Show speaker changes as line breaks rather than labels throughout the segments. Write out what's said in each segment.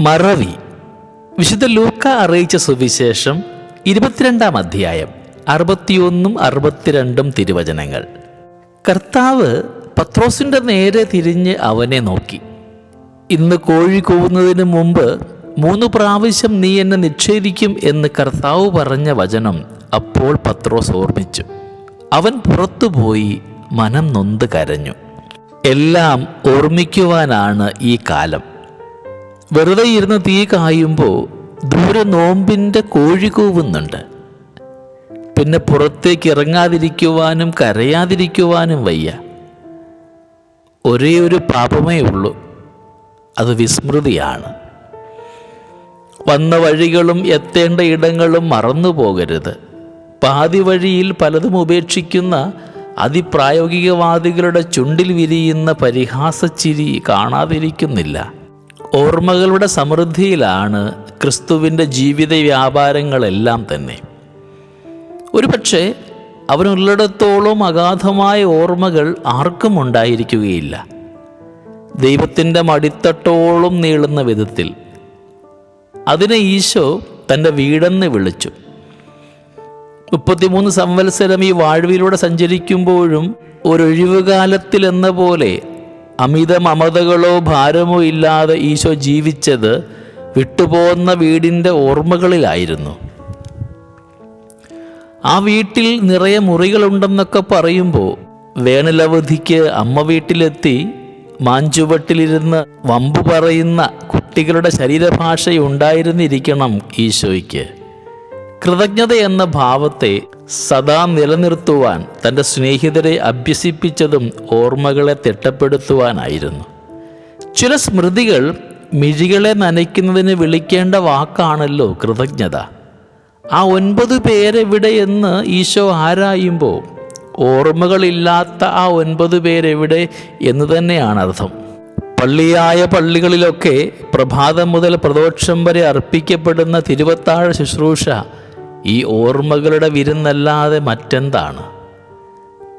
മറവി. വിശുദ്ധ ലൂക്ക അറിയിച്ച സുവിശേഷം ഇരുപത്തിരണ്ടാം അധ്യായം അറുപത്തിയൊന്നും അറുപത്തിരണ്ടും തിരുവചനങ്ങൾ. കർത്താവ് പത്രോസിന്റെ നേരെ തിരിഞ്ഞ് അവനെ നോക്കി. ഇന്ന് കോഴി കൂവുന്നതിന് മുമ്പ് മൂന്ന് പ്രാവശ്യം നീ എന്നെ നിക്ഷേപിക്കും എന്ന് കർത്താവ് പറഞ്ഞ വചനം അപ്പോൾ പത്രോസ് ഓർമ്മിച്ചു. അവൻ പുറത്തുപോയി മനം നൊന്ത് കരഞ്ഞു. എല്ലാം ഓർമ്മിക്കുവാനാണ് ഈ കാലം. വെറുതെ ഇരുന്ന് തീ കായുമ്പോൾ ദൂരെ നോമ്പിന്റെ കോഴി കൂവുന്നുണ്ട്. പിന്നെ പുറത്തേക്ക് ഇറങ്ങാതിരിക്കുവാനും കരയാതിരിക്കുവാനും വയ്യ. ഒരേ ഒരു പാപമേ ഉള്ളൂ. അത് വിസ്മൃതിയാണ്. വന്ന വഴികളും എത്തേണ്ട ഇടങ്ങളും മറന്നു പോകരുത്. പാതി വഴിയിൽ പലതും ഉപേക്ഷിക്കുന്ന അതിപ്രായോഗികവാദികളുടെ ചുണ്ടിൽ വിരിയുന്ന പരിഹാസച്ചിരി കാണാതിരിക്കുന്നില്ല. ഓർമ്മകളുടെ സമൃദ്ധിയിലാണ് ക്രിസ്തുവിന്റെ ജീവിത വ്യാപാരങ്ങളെല്ലാം തന്നെ. ഒരുപക്ഷെ അവനുള്ളിടത്തോളം അഗാധമായ ഓർമ്മകൾ ആർക്കും ഉണ്ടായിരിക്കുകയില്ല. ദൈവത്തിന്റെ മടിത്തട്ടോളം നീളുന്ന വിധത്തിൽ അതിനെ ഈശോ തന്റെ വീടെന്ന് വിളിച്ചു. മുപ്പത്തിമൂന്ന് സംവത്സരം ഈ വാഴ്വിലൂടെ സഞ്ചരിക്കുമ്പോഴും ഒരൊഴിവുകാലത്തിലെന്ന പോലെ അമിത മമതകളോ ഭാരമോ ഇല്ലാതെ ഈശോ ജീവിച്ചത് വിട്ടുപോകുന്ന വീടിന്റെ ഓർമ്മകളിലായിരുന്നു. ആ വീട്ടിൽ നിറയെ മുറികളുണ്ടെന്നൊക്കെ പറയുമ്പോൾ വേനലവധിക്ക് അമ്മ വീട്ടിലെത്തി മാഞ്ചുവട്ടിലിരുന്ന് വമ്പു പറയുന്ന കുട്ടികളുടെ ശരീരഭാഷയുണ്ടായിരുന്നിരിക്കണം ഈശോയ്ക്ക്. കൃതജ്ഞത എന്ന ഭാവത്തെ സദാ നിലനിർത്തുവാൻ തന്റെ സ്നേഹിതരെ അഭ്യസിപ്പിച്ചതും ഓർമ്മകളെ തിട്ടപ്പെടുത്തുവാനായിരുന്നു. ചില സ്മൃതികൾ മിഴികളെ നനയ്ക്കുന്നതിന് വിളിക്കേണ്ട വാക്കാണല്ലോ കൃതജ്ഞത. ആ ഒൻപത് പേരെവിടെ എന്ന് ഈശോ ആരായുമ്പോൾ ഓർമ്മകളില്ലാത്ത ആ ഒൻപത് പേരെവിടെ എന്ന് തന്നെയാണ് അർത്ഥം. പള്ളിയായ പള്ളികളിലൊക്കെ പ്രഭാതം മുതൽ പ്രദോഷം വരെ അർപ്പിക്കപ്പെടുന്ന തിരുവത്താഴ ശുശ്രൂഷ ഈ ഓർമ്മകളുടെ വിരുന്നല്ലാതെ മറ്റെന്താണ്?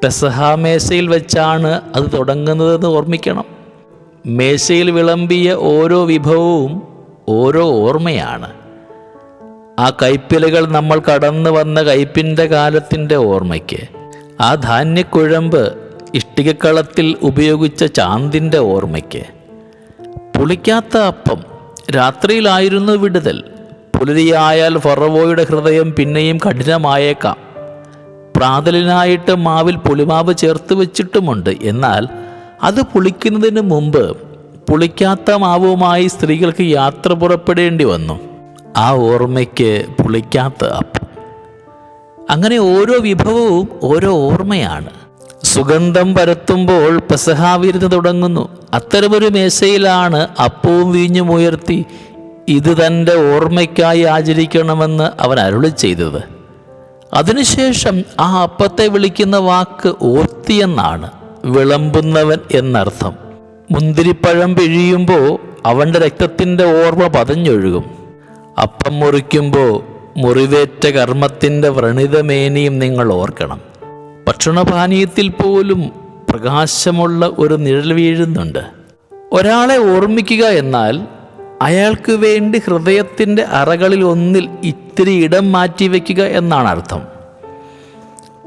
പെസഹ മേശയിൽ വെച്ചാണ് അത് തുടങ്ങുന്നതെന്ന് ഓർമ്മിക്കണം. മേശയിൽ വിളമ്പിയ ഓരോ വിഭവവും ഓരോ ഓർമ്മയാണ്. ആ കൈപ്പിലകൾ നമ്മൾ കടന്നു വന്ന കയ്പിന്റെ കാലത്തിന്റെ ഓർമ്മയ്ക്ക്. ആ ധാന്യക്കുഴമ്പ് ഇഷ്ടികക്കളത്തിൽ ഉപയോഗിച്ച ചാന്തിന്റെ ഓർമ്മയ്ക്ക്. പുളിക്കാത്ത അപ്പം രാത്രിയിലായിരുന്നു വിടുതൽ. പുലരിയായാൽ ഫറവോയുടെ ഹൃദയം പിന്നെയും കഠിനമായേക്കാം. പ്രാതലിനായിട്ട് മാവിൽ പുളിമാവ് ചേർത്ത് വെച്ചിട്ടുമുണ്ട്. എന്നാൽ അത് പുളിക്കുന്നതിന് മുമ്പ് പുളിക്കാത്ത മാവുമായി സ്ത്രീകൾക്ക് യാത്ര പുറപ്പെടേണ്ടി വന്നു. ആ ഓർമ്മയ്ക്ക് പുളിക്കാത്ത അങ്ങനെ ഓരോ വിഭവവും ഓരോ ഓർമ്മയാണ്. സുഗന്ധം പരത്തുമ്പോൾ പെസഹാവിരുന്ന് തുടങ്ങുന്നു. അത്തരമൊരു മേശയിലാണ് അപ്പവും വീഞ്ഞും ഉയർത്തി ഇത് തന്റെ ഓർമ്മയ്ക്കായി ആചരിക്കണമെന്ന് അവൻ അരുളി ചെയ്തത്. അതിനുശേഷം ആ അപ്പത്തെ വിളിക്കുന്ന വാക്ക് ഓർത്തിയെന്നാണ് വിളമ്പുന്നവൻ എന്നർത്ഥം. മുന്തിരിപ്പഴം പിഴിയുമ്പോൾ അവന്റെ രക്തത്തിന്റെ ഓർമ്മ പതഞ്ഞൊഴുകും. അപ്പം മുറിക്കുമ്പോൾ മുറിവേറ്റ കർമ്മത്തിന്റെ വ്രണിതമേനിയും നിങ്ങൾ ഓർക്കണം. ഭക്ഷണപാനീയത്തിൽ പോലും പ്രകാശമുള്ള ഒരു നിഴൽ വീഴുന്നുണ്ട്. ഒരാളെ ഓർമ്മിക്കുക എന്നാൽ അയാൾക്ക് വേണ്ടി ഹൃദയത്തിന്റെ അറകളിൽ ഒന്നിൽ ഇത്തിരി ഇടം മാറ്റിവെക്കുക എന്നാണ് അർത്ഥം.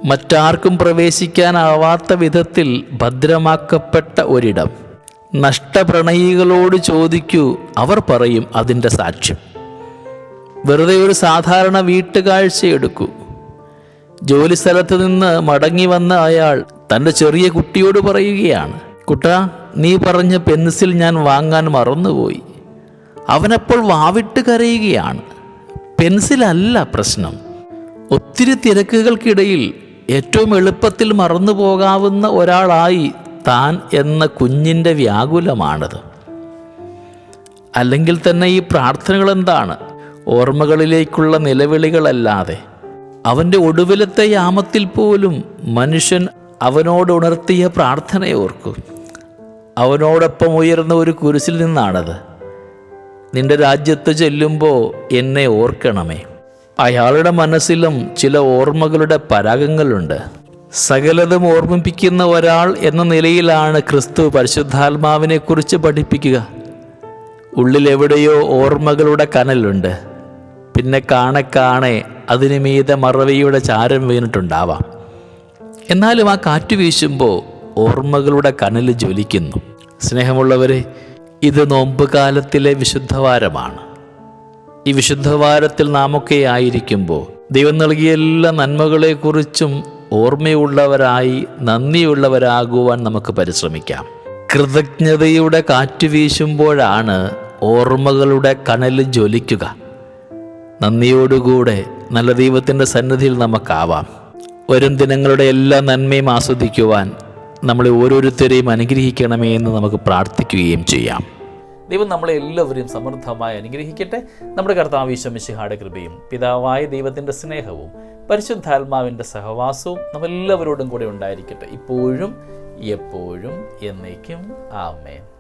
മറ്റാർക്കും പ്രവേശിക്കാനാവാത്ത വിധത്തിൽ ഭദ്രമാക്കപ്പെട്ട ഒരിടം. നഷ്ടപ്രണയികളോട് ചോദിക്കൂ അവർ പറയും അതിന്റെ സാക്ഷ്യം. വെറുതെ ഒരു സാധാരണ വീട്ടുകാഴ്ച എടുക്കൂ ജോലി സ്ഥലത്ത് നിന്ന് മടങ്ങി വന്ന അയാൾ തന്റെ ചെറിയ കുട്ടിയോട് പറയുകയാണ് കുട്ടാ നീ പറഞ്ഞ പെൻസിൽ ഞാൻ വാങ്ങാൻ മറന്നുപോയി. അവനപ്പോൾ വാവിട്ട് കരയുകയാണ്. പെൻസിലല്ല പ്രശ്നം. ഒത്തിരി തിരക്കുകൾക്കിടയിൽ ഏറ്റവും എളുപ്പത്തിൽ മറന്നു പോകാവുന്ന ഒരാളായി താൻ എന്ന കുഞ്ഞിന്റെ വ്യാകുലമാണത്. അല്ലെങ്കിൽ തന്നെ ഈ പ്രാർത്ഥനകൾ എന്താണ്? ഓർമ്മകളിലേക്കുള്ള നിലവിളികളല്ലാതെ. അവന്റെ ഒടുവിലത്തെ യാമത്തിൽ പോലും മനുഷ്യൻ അവനോട് ഉണർത്തിയ പ്രാർത്ഥനയോർക്കും അവനോടൊപ്പം ഉയർന്ന ഒരു കുരിശിൽ നിന്നാണത്. നിന്റെ രാജ്യത്ത് ചെല്ലുമ്പോൾ എന്നെ ഓർക്കണമേ. അയാളുടെ മനസ്സിലും ചില ഓർമ്മകളുടെ പരാഗങ്ങളുണ്ട്. സകലതും ഓർമ്മിപ്പിക്കുന്ന ഒരാൾ എന്ന നിലയിലാണ് ക്രിസ്തു പരിശുദ്ധാത്മാവിനെക്കുറിച്ച് പഠിപ്പിക്കുക. ഉള്ളിലെവിടെയോ ഓർമ്മകളുടെ കനലുണ്ട്. പിന്നെ കാണെ കാണെ അതിനു മീതെ മറവിയുടെ ചാരം വീണിട്ടുണ്ടാവാം. എന്നാലും ആ കാറ്റ് വീശുമ്പോൾ ഓർമ്മകളുടെ കനൽ ജ്വലിക്കുന്നു. സ്നേഹമുള്ളവരെ ഇത് നോമ്പുകാലത്തിലെ വിശുദ്ധവാരമാണ്. ഈ വിശുദ്ധവാരത്തിൽ നാമൊക്കെ ആയിരിക്കുമ്പോൾ ദൈവം നൽകിയ എല്ലാ നന്മകളെക്കുറിച്ചും ഓർമ്മയുള്ളവരായി നന്ദിയുള്ളവരാകുവാൻ നമുക്ക് പരിശ്രമിക്കാം. കൃതജ്ഞതയുടെ കാറ്റ് വീശുമ്പോഴാണ് ഓർമ്മകളുടെ കനൽ ജ്വലിക്കുക. നന്ദിയോടുകൂടെ നല്ല ദൈവത്തിന്റെ സന്നിധിയിൽ നമുക്കാവാം. വരും ദിനങ്ങളുടെ എല്ലാ നന്മയും ആസ്വദിക്കുവാൻ നമ്മളെ ഓരോരുത്തരെയും അനുഗ്രഹിക്കണമേ എന്ന് നമുക്ക് പ്രാർത്ഥിക്കുകയും ചെയ്യാം. ദൈവം നമ്മളെ എല്ലാവരെയും സമൃദ്ധമായി അനുഗ്രഹിക്കട്ടെ. നമ്മുടെ കർത്താവ് ഈശ്വമിശിഹാടെ കൃപയും പിതാവായ ദൈവത്തിന്റെ സ്നേഹവും പരിശുദ്ധാത്മാവിന്റെ സഹവാസവും നമ്മെല്ലാവരോടും കൂടെ ഉണ്ടായിരിക്കട്ടെ. ഇപ്പോഴും എപ്പോഴും എന്നേക്കും. ആമേൻ.